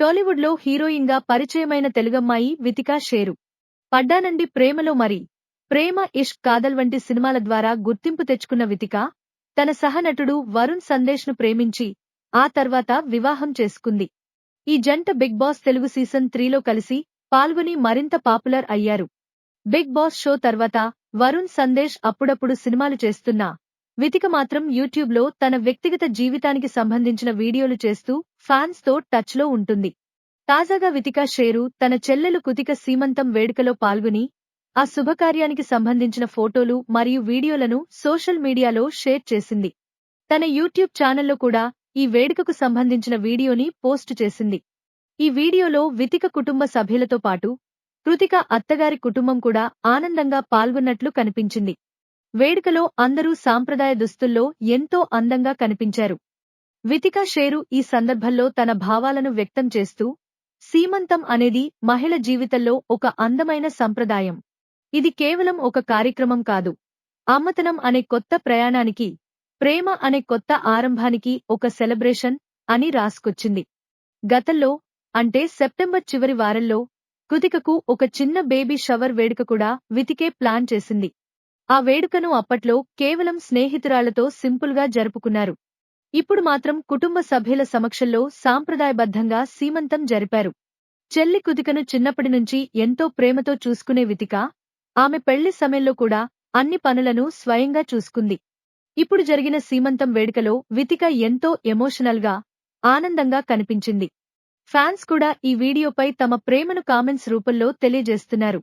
టాలీవుడ్లో హీరోయిన్గా పరిచయమైన తెలుగమ్మాయి వితికా షేరు. పడ్డానండి ప్రేమలో మరి. ప్రేమ ఇష్క్ కాదల్ వంటి సినిమాల ద్వారా గుర్తింపు తెచ్చుకున్న వితిక తన సహనటుడు వరుణ్ సందేశ్ను ప్రేమించి ఆ తర్వాత వివాహం చేసుకుంది. ఈ జంట బిగ్ బాస్ తెలుగు సీజన్ త్రీలో కలిసి పాల్గొని మరింత పాపులర్ అయ్యారు. బిగ్ బాస్ షో తర్వాత వరుణ్ సందేశ్ అప్పుడప్పుడు సినిమాలు చేస్తున్నా. వితిక మాత్రం యూట్యూబ్లో తన వ్యక్తిగత జీవితానికి సంబంధించిన వీడియోలు చేస్తూ ఫ్యాన్స్తో టచ్లో ఉంటుంది. తాజాగా వితిక షేరు తన చెల్లెలు కుతిక సీమంతం వేడుకలో పాల్గొని ఆ శుభకార్యానికి సంబంధించిన ఫోటోలు మరియు వీడియోలను సోషల్ మీడియాలో షేర్ చేసింది. తన యూట్యూబ్ ఛానల్లో కూడా ఈ వేడుకకు సంబంధించిన వీడియోని పోస్టు చేసింది. ఈ వీడియోలో వితిక కుటుంబ సభ్యులతో పాటు కృతిక అత్తగారి కుటుంబం కూడా ఆనందంగా పాల్గొన్నట్లు కనిపించింది. వేడుకలో అందరూ సాంప్రదాయ దుస్తుల్లో ఎంతో అందంగా కనిపించారు. వితిక షేరు ఈ సందర్భంలో తన భావాలను వ్యక్తం చేస్తూ సీమంతం అనేది మహిళ జీవితంలో ఒక అందమైన సంప్రదాయం. ఇది కేవలం ఒక కార్యక్రమం కాదు. అమ్మతనం అనే కొత్త ప్రయాణానికి ప్రేమ అనే కొత్త ఆరంభానికి ఒక సెలబ్రేషన్ అని రాసుకొచ్చింది. గతంలో అంటే సెప్టెంబర్ చివరి వారంలో కృతికకు ఒక చిన్న బేబీ షవర్ వేడుక కూడా వితికే ప్లాన్ చేసింది. ఆ వేడుకను అప్పట్లో కేవలం స్నేహితురాలతో సింపుల్గా జరుపుకున్నారు. ఇప్పుడు మాత్రం కుటుంబ సభ్యుల సమక్షంలో సాంప్రదాయబద్ధంగా సీమంతం జరిపారు. చెల్లి కుదికను చిన్నప్పటి నుంచి ఎంతో ప్రేమతో చూసుకునే వితిక ఆమె పెళ్ళి సమయంలో కూడా అన్ని పనులను స్వయంగా చూసుకుంది. ఇప్పుడు జరిగిన సీమంతం వేడుకలో వితిక ఎంతో ఎమోషనల్గా ఆనందంగా కనిపించింది. ఫ్యాన్స్ కూడా ఈ వీడియోపై తమ ప్రేమను కామెంట్స్ రూపంలో తెలియజేస్తున్నారు.